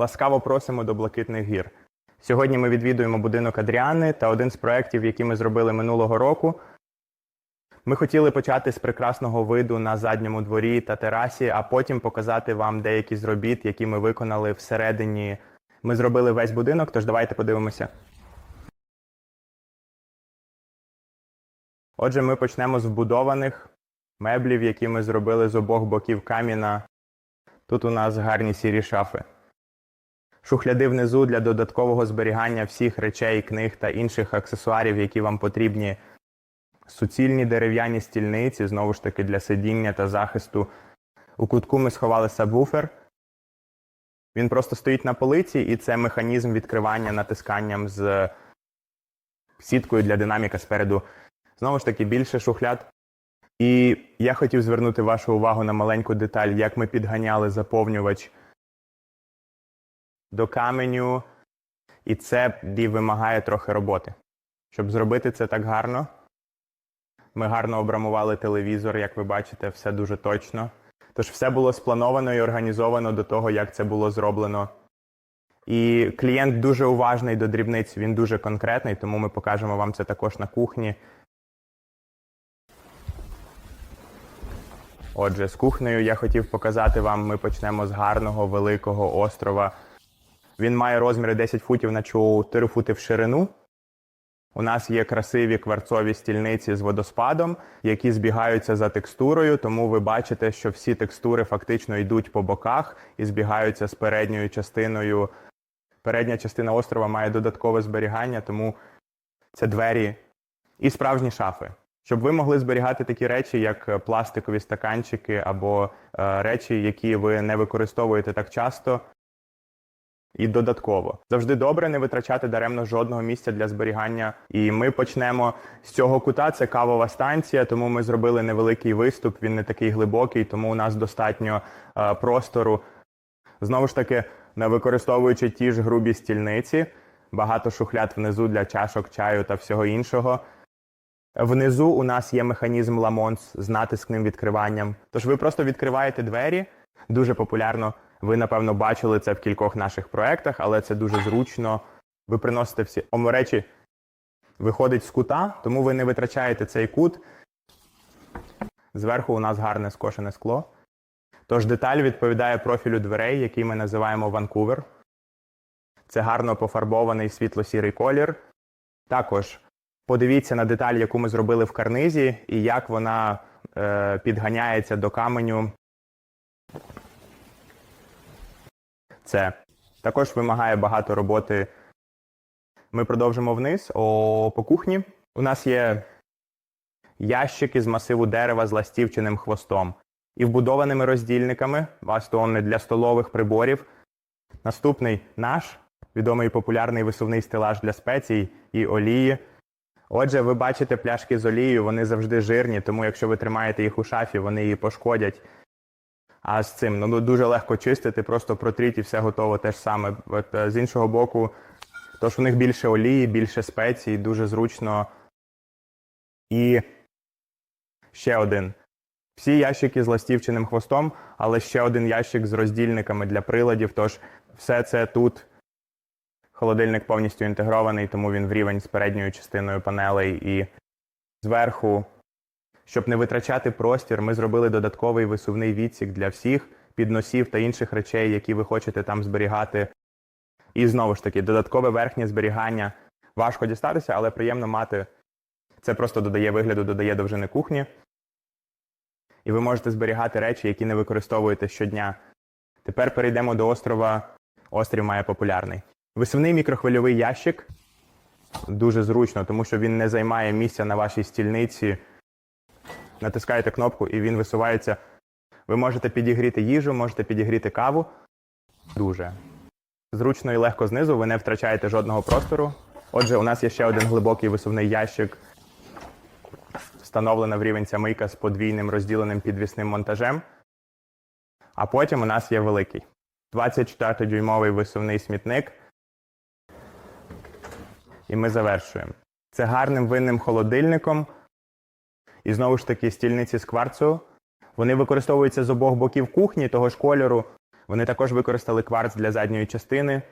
Ласкаво просимо до Блакитних гір. Сьогодні ми відвідуємо будинок Адріани та один з проєктів, які ми зробили минулого року. Ми хотіли почати з прекрасного виду на задньому дворі та терасі, а потім показати вам деякі з робіт, які ми виконали всередині. Ми зробили весь будинок, тож давайте подивимося. Отже, ми почнемо з вбудованих меблів, які ми зробили з обох боків каміна. Тут у нас гарні сірі шафи. Шухляди внизу для додаткового зберігання всіх речей, книг та інших аксесуарів, які вам потрібні. Суцільні дерев'яні стільниці, знову ж таки, для сидіння та захисту. У кутку ми сховали сабвуфер. Він просто стоїть на полиці, і це механізм відкривання натисканням з сіткою для динаміка спереду. Знову ж таки, більше шухляд. І я хотів звернути вашу увагу на маленьку деталь, як ми підганяли заповнювач до каменю, і це і вимагає трохи роботи. Щоб зробити це так гарно, ми гарно обрамували телевізор, як ви бачите, все дуже точно. Тож все було сплановано і організовано до того, як це було зроблено. І клієнт дуже уважний до дрібниць, він дуже конкретний, тому ми покажемо вам це також на кухні. Отже, з кухнею я хотів показати вам, ми почнемо з гарного великого острова. Він має розміри 10 футів на 4 фути в ширину. У нас є красиві кварцові стільниці з водоспадом, які збігаються за текстурою, тому ви бачите, що всі текстури фактично йдуть по боках і збігаються з передньою частиною. Передня частина острова має додаткове зберігання, тому це двері і справжні шафи. Щоб ви могли зберігати такі речі, як пластикові стаканчики або е, речі, які ви не використовуєте так часто, і додатково завжди добре не витрачати даремно жодного місця для зберігання. І ми почнемо з цього кута. Це кавова станція, тому ми зробили невеликий виступ. Він не такий глибокий, тому у нас достатньо е, простору. Знову ж таки, не використовуючи ті ж грубі стільниці, багато шухляд внизу для чашок, чаю та всього іншого. Внизу у нас є механізм ламонс з натискним відкриванням. Тож ви просто відкриваєте двері. Дуже популярно. Ви, напевно, бачили це в кількох наших проєктах, але це дуже зручно. Ви приносите всі Ом, речі, виходить з кута, тому ви не витрачаєте цей кут. Зверху у нас гарне скошене скло. Тож деталь відповідає профілю дверей, який ми називаємо Ванкувер. Це гарно пофарбований світло-сірий колір. Також подивіться на деталь, яку ми зробили в карнизі, і як вона е, підганяється до каменю. Це також вимагає багато роботи. Ми продовжимо вниз О, по кухні. У нас є ящики з масиву дерева з ластівчиним хвостом і вбудованими роздільниками бастони для столових приборів. Наступний наш відомий і популярний висувний стелаж для спецій і олії. Отже, ви бачите пляшки з олією, вони завжди жирні, тому якщо ви тримаєте їх у шафі, вони її пошкодять. А з цим ну, дуже легко чистити, просто протріть і все готово те ж саме. От, е, з іншого боку, тож у них більше олії, більше спецій, дуже зручно. І ще один. Всі ящики з ластівчиним хвостом, але ще один ящик з роздільниками для приладів. Тож все це тут. Холодильник повністю інтегрований, тому він в рівень з передньою частиною панелей і зверху. Щоб не витрачати простір, ми зробили додатковий висувний відсік для всіх підносів та інших речей, які ви хочете там зберігати. І знову ж таки, додаткове верхнє зберігання. Важко дістатися, але приємно мати. Це просто додає вигляду, додає довжини кухні. І ви можете зберігати речі, які не використовуєте щодня. Тепер перейдемо до острова. Острів має популярний. Висувний мікрохвильовий ящик дуже зручно, тому що він не займає місця на вашій стільниці. Натискаєте кнопку і він висувається. Ви можете підігріти їжу, можете підігріти каву. Дуже зручно і легко знизу, ви не втрачаєте жодного простору. Отже, у нас є ще один глибокий висувний ящик, встановлена в рівень ця мийка з подвійним розділеним підвісним монтажем. А потім у нас є великий 24-дюймовий висувний смітник. І ми завершуємо. Це гарним винним холодильником. І знову ж таки стільниці з кварцу. Вони використовуються з обох боків кухні того ж кольору. Вони також використали кварц для задньої частини.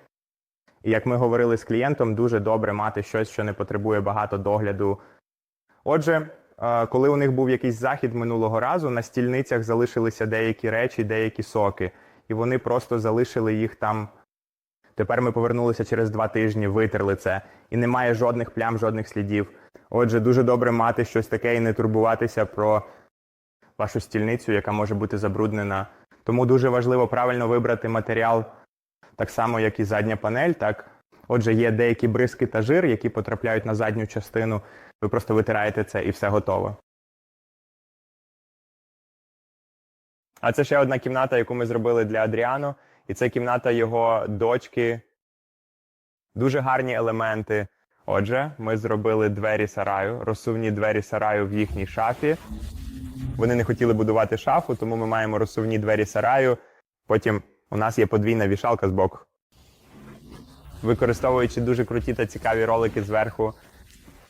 І як ми говорили з клієнтом, дуже добре мати щось, що не потребує багато догляду. Отже, е, коли у них був якийсь захід минулого разу, на стільницях залишилися деякі речі, деякі соки, і вони просто залишили їх там. Тепер ми повернулися через два тижні, витерли це, і немає жодних плям, жодних слідів. Отже, дуже добре мати щось таке і не турбуватися про вашу стільницю, яка може бути забруднена. Тому дуже важливо правильно вибрати матеріал, так само, як і задня панель. Так, отже, є деякі бризки та жир, які потрапляють на задню частину. Ви просто витираєте це і все готово. А це ще одна кімната, яку ми зробили для Адріано. І це кімната його дочки. Дуже гарні елементи. Отже, ми зробили двері сараю, розсувні двері сараю в їхній шафі. Вони не хотіли будувати шафу, тому ми маємо розсувні двері сараю. Потім у нас є подвійна вішалка з боку. Використовуючи дуже круті та цікаві ролики зверху,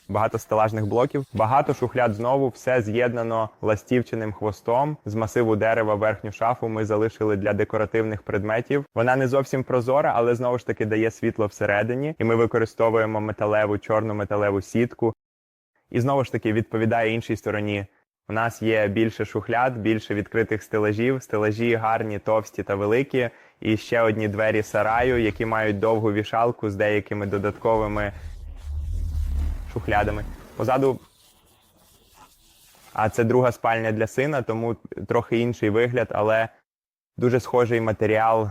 багато стелажних блоків, багато шухляд знову, все з'єднано ластівчиним хвостом. З масиву дерева верхню шафу ми залишили для декоративних предметів. Вона не зовсім прозора, але знову ж таки дає світло всередині. І ми використовуємо металеву, чорну металеву сітку. І знову ж таки відповідає іншій стороні. У нас є більше шухляд, більше відкритих стелажів. Стелажі гарні, товсті та великі. І ще одні двері сараю, які мають довгу вішалку з деякими додатковими шухлядами. Позаду. А це друга спальня для сина, тому трохи інший вигляд, але дуже схожий матеріал.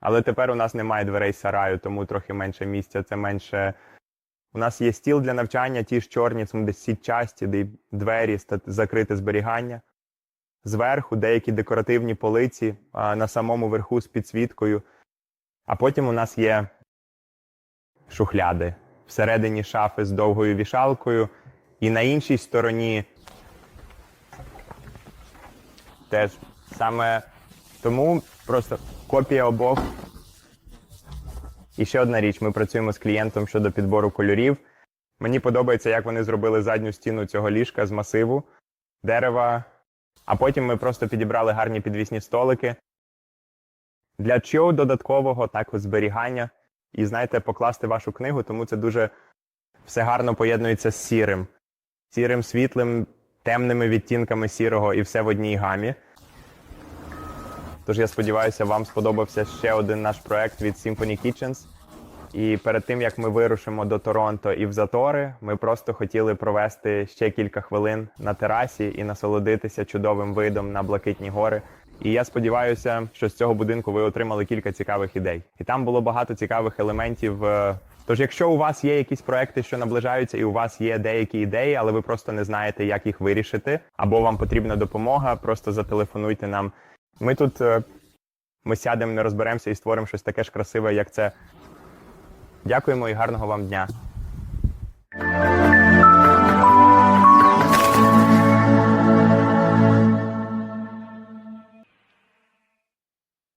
Але тепер у нас немає дверей сараю, тому трохи менше місця. Це менше. У нас є стіл для навчання, ті ж чорні, це десь сітчасті, де двері, закрите зберігання. Зверху деякі декоративні полиці а, на самому верху з підсвіткою. А потім у нас є шухляди всередині шафи з довгою вішалкою, і на іншій стороні теж саме тому просто копія обох. І ще одна річ: ми працюємо з клієнтом щодо підбору кольорів. Мені подобається, як вони зробили задню стіну цього ліжка з масиву, дерева. А потім ми просто підібрали гарні підвісні столики. Для чого додаткового також зберігання і, знаєте, покласти вашу книгу, тому це дуже все гарно поєднується з сірим. Сірим, світлим, темними відтінками сірого і все в одній гамі. Тож я сподіваюся, вам сподобався ще один наш проект від Symphony Kitchens. І перед тим як ми вирушимо до Торонто і в затори, ми просто хотіли провести ще кілька хвилин на терасі і насолодитися чудовим видом на блакитні гори. І я сподіваюся, що з цього будинку ви отримали кілька цікавих ідей. І там було багато цікавих елементів. е, Тож, якщо у вас є якісь проекти, що наближаються, і у вас є деякі ідеї, але ви просто не знаєте, як їх вирішити, або вам потрібна допомога, просто зателефонуйте нам. Ми тут е, ми сядемо, не розберемося і створимо щось таке ж красиве, як це. Дякуємо і гарного вам дня.